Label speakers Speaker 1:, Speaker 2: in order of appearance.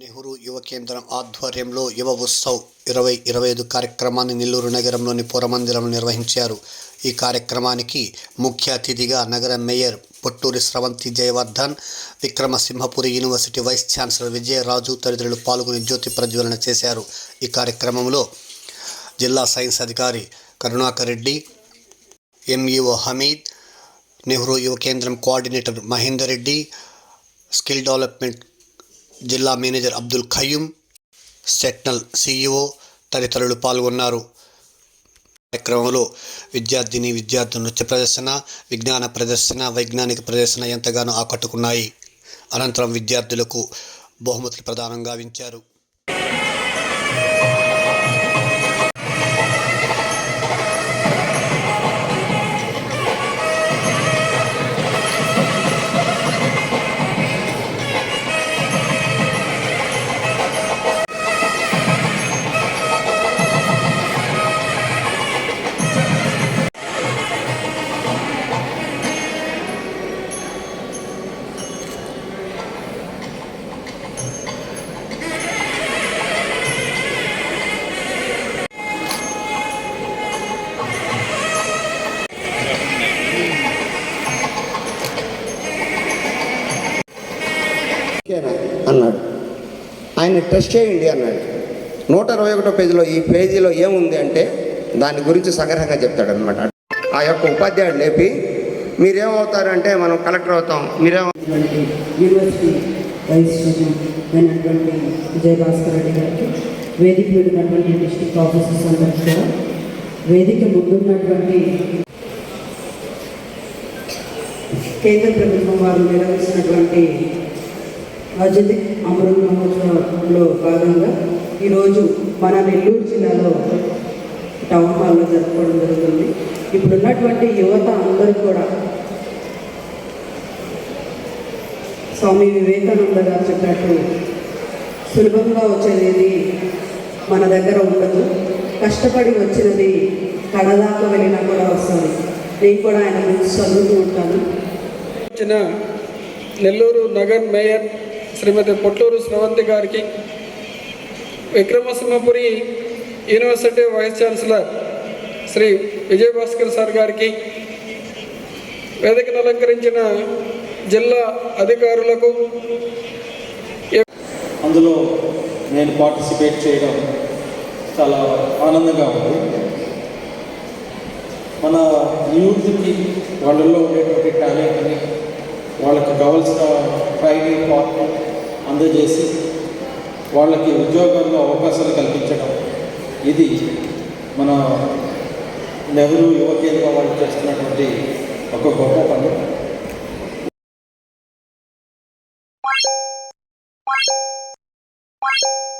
Speaker 1: నెహ్రూ యువ కేంద్రం ఆధ్వర్యంలో యువ ఉత్సవ్ ఇరవై ఇరవై ఐదు కార్యక్రమాన్ని నెల్లూరు నగరంలోని పురమందిరంలో నిర్వహించారు. ఈ కార్యక్రమానికి ముఖ్య అతిథిగా నగర mayor Potturi Sravanthi Jayavardhan Vikramasimhapuri university vice chancellor Vijayaraju తదితరులు పాల్గొని జ్యోతి ప్రజ్వలన చేశారు. ఈ కార్యక్రమంలో జిల్లా సైన్స్ అధికారి Karunakar Reddy MEO Hameed Nehru Yuva Kendram coordinator Mahender Reddy skill development జిల్లా మేనేజర్ అబ్దుల్ ఖయ్యూం సెట్నల్ సిఇఓ తదితరులు పాల్గొన్నారు. కార్యక్రమంలో విద్యార్థిని విద్యార్థుల నృత్య ప్రదర్శన విజ్ఞాన ప్రదర్శన వైజ్ఞానిక ప్రదర్శన ఎంతగానో ఆకట్టుకున్నాయి. అనంతరం విద్యార్థులకు బహుమతులు ప్రదానం గావించారు.
Speaker 2: అన్నాడు. ఆయన టెస్ట్ చేయండి అన్నాడు. నూట ఇరవై ఒకటో పేజీలో ఈ పేజీలో ఏముంది అంటే దాని గురించి సంగ్రహంగా చెప్తాడనమాట ఆ యొక్క ఉపాధ్యాయుడు లేపి మీరేమవుతారంటే మనం కలెక్టర్ అవుతాం మీరేమ
Speaker 3: యూనివర్సిటీ వైస్ చైర్మన్ అయినటువంటి విజయభాస్కర్ రెడ్డి గారికి వేదిక మీద ఉన్నటువంటి డిస్ట్రిక్ట్ ఆఫీసర్స్ అందరికీ కూడా వేదిక ముందున్నటువంటి కేంద్ర ప్రభుత్వం వారు నిర్వహిస్తున్నటువంటి అజిత్ అమృత మహోత్సవంలో భాగంగా ఈరోజు మన నెల్లూరు జిల్లాలో టౌన్ హాల్లో జరుపుకోవడం జరుగుతుంది. ఇప్పుడున్నటువంటి యువత అందరూ కూడా స్వామి వివేకానంద గారు చెప్పినట్టు సులభంగా వచ్చేది మన దగ్గర ఉండదు. కష్టపడి వచ్చినది కడదాకా వెళ్ళినా కూడా వస్తుంది. నేను కూడా ఆయన గురించి చదువుతూ ఉంటాను.
Speaker 4: వచ్చిన నెల్లూరు నగర్ మేయర్ శ్రీమతి పొట్లూరు స్రవంతి గారికి Vikramasimhapuri university vice chancellor Shri Vijayabhaskar sir గారికి వేదికను అలంకరించిన జిల్లా అధికారులకు
Speaker 5: అందులో నేను పార్టిసిపేట్ చేయడం చాలా ఆనందంగా ఉంది. మన యూత్కి వాళ్ళల్లో ఉండేటువంటి టాలెంట్ని వాళ్ళకి కావలసిన ట్రైనింగ్ పార్ట్ని అందజేసి వాళ్ళకి ఉద్యోగంలో అవకాశాలు కల్పించడం. ఇది మన నెహ్రూ యువ కేంద్రం వాళ్ళు చేస్తున్నటువంటి ఒక గొప్ప పని. you